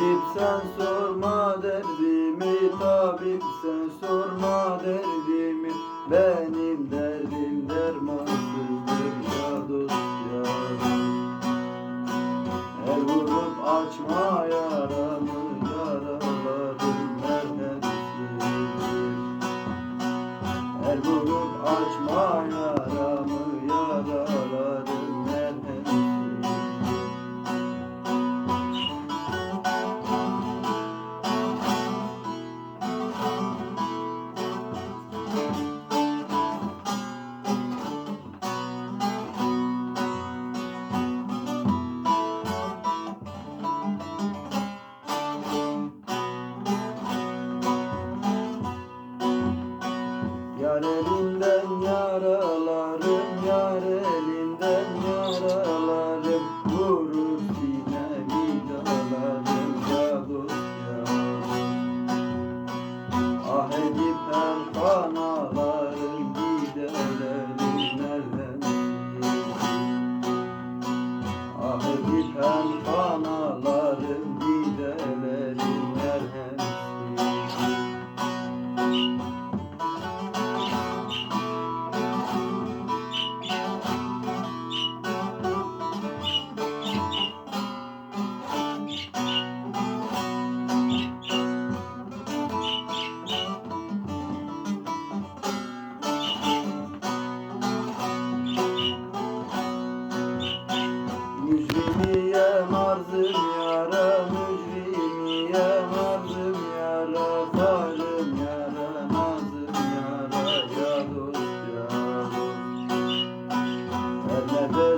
Tabip sen sorma derdimi Tabip sen sorma derdimi. Benim derdim dermansızdır ya dost ya. El vurup açma yaramı Yaralarım nerededir El vurup açma yaramı Yaralarım Yar elinden yaralarım Yar elinden yaralarım. Vurur sinemi dalarım Ya dost ya Ah edip hem kanalarım Giderlerim nereden Ah edip hem kanalarım yara mücrim yanardım yara Farım yara nazım yara ya dost ya